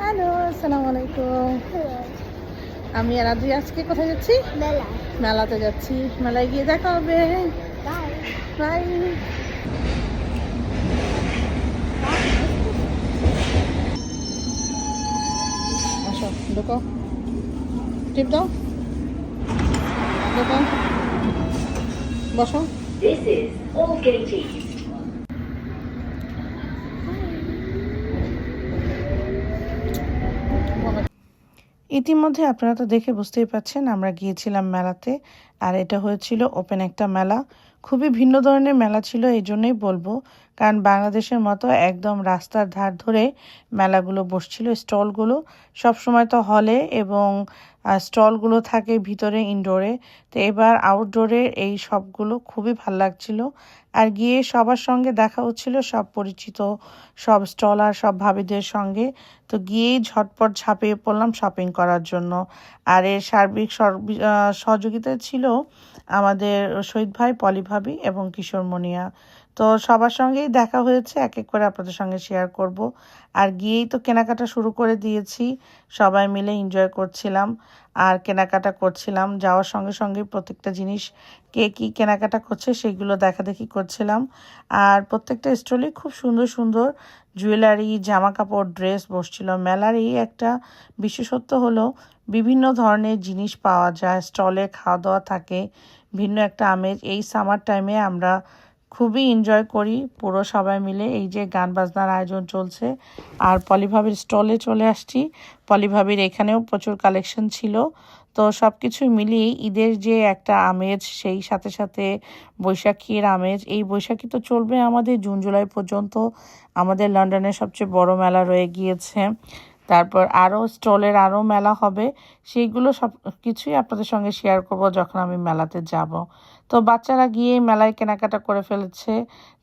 Hello আসসালামু আলাইকুম। আমি আর আদ্রি আজকে কোথায় যাচ্ছি? মেলা। মেলাতে যাচ্ছি। মেলায় গিয়ে দেখা হবে। বাই বাই আসো ঢুকো। টিপ দাও। ঢুকো। বসো। This is All ইতিমধ্যে আপনারা তো দেখে বুঝতেই পাচ্ছেন, আমরা গিয়েছিলাম মেলাতে, আর এটা হয়েছিল ওপেন একটা মেলা। খুবই ভিন্ন ধরনের মেলা ছিল, এই জন্যই বলব। কারণ বাংলাদেশের মতো একদম রাস্তার ধার ধরে মেলাগুলো বসছিল, স্টলগুলো। সবসময় তো হলে এবং স্টলগুলো থাকে ভিতরে ইনডোরে তো এবার আউটডোরে এই সবগুলো খুবই ভালো লাগছিল। আর গিয়ে সবার সঙ্গে দেখা হচ্ছিল সব পরিচিত, সব স্টল আর সব ভাবিদের সঙ্গে। তো গিয়েই ঝটপট ঝাঁপিয়ে পড়লাম শপিং করার জন্য। আর এর সার্বিক সহযোগিতা ছিল আমাদের শহীদ ভাই, পলি ভাবি এবং কিশোর মনিয়া। তো সবার সঙ্গেই দেখা হয়েছে, এক এক করে আপনাদের সঙ্গে শেয়ার করব। আর গিয়েই তো কেনাকাটা শুরু করে দিয়েছি, সবাই মিলে এনজয় করছিলাম। আর কেনাকাটা করছিলাম, যাওয়ার সঙ্গে সঙ্গে প্রত্যেকটা জিনিস, কে কী কেনাকাটা করছে সেগুলো দেখাদেখি করছিলাম। আর প্রত্যেকটা স্টলে খুব সুন্দর সুন্দর জুয়েলারি জামা কাপড় ড্রেস বসছিল। মেলার এই একটা বিশেষত্ব হলো, বিভিন্ন ধরনের জিনিস পাওয়া যায় স্টলে খাওয়া দাওয়া থাকে, ভিন্ন একটা আমেজ। এই সামার টাইমে আমরা খুবই এনজয় করি পুরো সবাই মিলে। এই যে গান বাজনার আয়োজন চলছে। আর পলিভাবির স্টলে চলে আসছি। পলিভাবির এখানেও প্রচুর কালেকশন ছিল। তো সব কিছু মিলিয়ে ঈদের যে একটা আমেজ, সেই সাথে সাথে বৈশাখীর আমেজ। এই বৈশাখী তো চলবে আমাদের জুন, জুলাই পর্যন্ত। আমাদের লন্ডনের সবচেয়ে বড় মেলা রয়ে গিয়েছে। তারপর আরও স্টলের আরও মেলা হবে। সেইগুলো সব কিছুই আপনাদের সঙ্গে শেয়ার করব যখন আমি মেলাতে যাব। তো বাচ্চারা গিয়ে মেলায় কেনাকাটা করে ফেলেছে।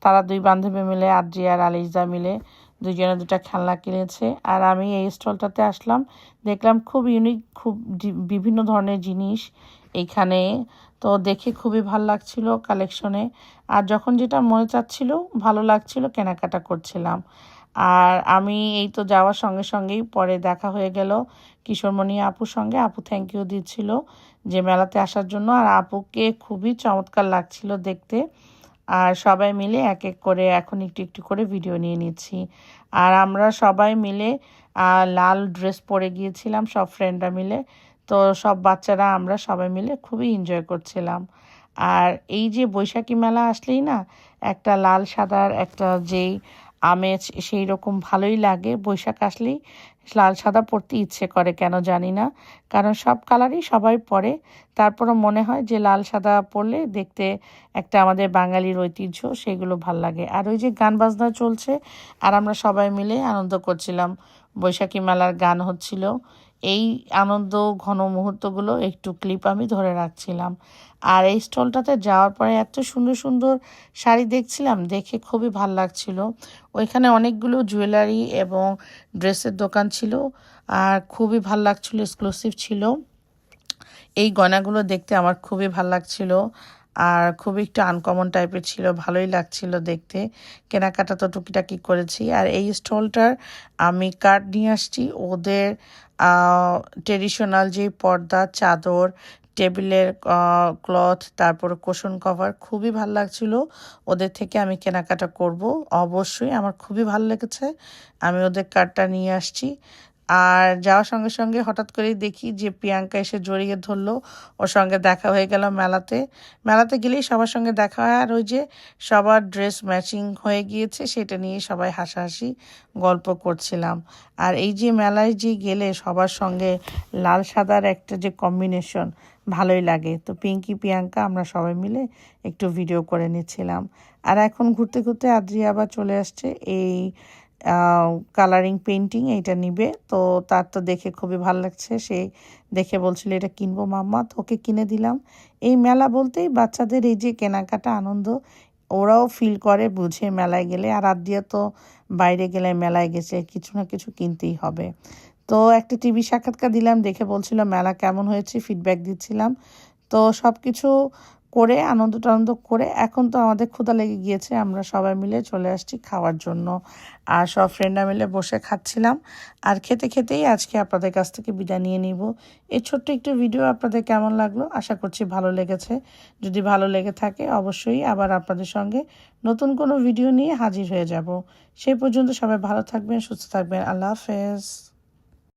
তারা দুই বান্ধবী মিলে আরজি আর আলিজা মিলে দুজনে দুটা খেলনা কিনেছে। আর আমি এই স্টলটাতে আসলাম। দেখলাম খুব ইউনিক খুব বিভিন্ন ধরনের জিনিস এইখানে তো দেখে খুবই ভালো লাগছিল কালেকশনে আর যখন যেটা মনে চাচ্ছিল, ভালো লাগছিল, কেনাকাটা করছিলাম। আর আমি এই তো যাওয়ার সঙ্গে সঙ্গেই পরে দেখা হয়ে গেল কিশোরমণি আপুর সঙ্গে। আপু থ্যাংক ইউ দিচ্ছিল যে মেলাতে আসার জন্য। আর আপুকে খুবই চমৎকার লাগছিল দেখতে। আর সবাই মিলে এক এক করে এখন একটু একটু করে ভিডিও নিয়ে নিচ্ছি। আর আমরা সবাই মিলে লাল ড্রেস পরে গিয়েছিলাম সব ফ্রেন্ডরা মিলে। তো সব বাচ্চারা আমরা সবাই মিলে খুবই এনজয় করছিলাম। আর এই যে বৈশাখী মেলা আসলেই না, একটা লাল সাদার একটা যেই আমেজ সেই রকম ভালোই লাগে। বৈশাখ আসলেই লাল সাদা পরতে ইচ্ছে করে, কেন জানি না। কারণ সব কালারই সবাই পরে। তারপরও মনে হয় যে লাল সাদা পরলে দেখতে একটা আমাদের বাঙালির ঐতিহ্য, সেগুলো ভালো লাগে। আর ওই যে গান বাজনা চলছে, আর আমরা সবাই মিলে আনন্দ করছিলাম। বৈশাখী মেলার গান হচ্ছিল। এই আনন্দ ঘন মুহূর্তগুলো একটু ক্লিপ আমি ধরে রাখছিলাম। আর এই স্টলটাতে যাওয়ার পরে এত সুন্দর সুন্দর শাড়ি দেখছিলাম, দেখে খুবই ভালো লাগছিল। ওইখানে অনেকগুলো জুয়েলারি এবং ড্রেসের দোকান ছিল আর খুবই ভালো লাগছিল এক্সক্লুসিভ ছিল। এই গয়নাগুলো দেখতে আমার খুবই ভালো লাগছিল। আর খুব একটু আনকমন টাইপের ছিল, ভালোই লাগছিল দেখতে। কেনাকাটা তো টুকিটাকি করেছি। আর এই স্টলটার আমি কার্ড নিয়ে আসছি। ওদের ট্রেডিশনাল যে পর্দা, চাদর, টেবিলের ক্লথ তারপর কোশন কভার খুবই ভালো লাগছিল। ওদের থেকে আমি কেনাকাটা করব। অবশ্যই আমার খুবই ভালো লেগেছে। আমি ওদের কার্ডটা নিয়ে আসছি। আর যাওয়ার সঙ্গে সঙ্গে হঠাৎ করেই দেখি যে প্রিয়াঙ্কা এসে জড়িয়ে ধরলো। ওর সঙ্গে দেখা হয়ে গেল মেলাতে। মেলাতে গেলেই সবার সঙ্গে দেখা হয়। আর ওই যে সবার ড্রেস ম্যাচিং হয়ে গিয়েছে, সেটা নিয়ে সবাই হাসাহাসি গল্প করছিলাম। আর এই যে মেলায় যে গেলে সবার সঙ্গে লাল সাদার একটা যে কম্বিনেশন ভালোই লাগে। তো পিঙ্কি, প্রিয়াঙ্কা আমরা সবাই মিলে একটু ভিডিও করে নিচ্ছিলাম। আর এখন ঘুরতে ঘুরতে আদ্রি আবার চলে আসছে। এই কালারিং পেন্টিং এইটা নিবে। তো তার তো দেখে খুবই ভালো লাগছে। সে দেখে বলছিল, এটা কিনবো মাম্মা, তো ওকে কিনে দিলাম। এই মেলা বলতেই বাচ্চাদের এই যে কেনাকাটা আনন্দ, ওরাও ফিল করে, বুঝে মেলায় গেলে। আর আদ্রিয়া তো বাইরে গেলে মেলায় গেছে, কিছু না কিছু কিনতেই হবে। তো একটা টিভি সাক্ষাৎকার দিলাম, দেখে বলছিল, মেলা কেমন হয়েছে? ফিডব্যাক দিচ্ছিলাম। তো সব কিছু করে আনন্দ টানন্দ করে, এখন তো আমাদের ক্ষুধা লেগে গিয়েছে, আমরা সবাই মিলে চলে আসছি খাওয়ার জন্য। আর সব ফ্রেন্ডরা মিলে বসে খাচ্ছিলাম। আর খেতে খেতেই আজকে আপনাদের কাছ থেকে বিদায় নিয়ে নিব। এই ছোট্ট একটু ভিডিও আপনাদের কেমন লাগল? আশা করছি ভালো লেগেছে। যদি ভালো লেগে থাকে, অবশ্যই আবার আপনাদের সঙ্গে নতুন কোনো ভিডিও নিয়ে হাজির হয়ে যাব। সেই পর্যন্ত সবাই ভালো থাকবেন, সুস্থ থাকবেন। আল্লাহ হাফেজ।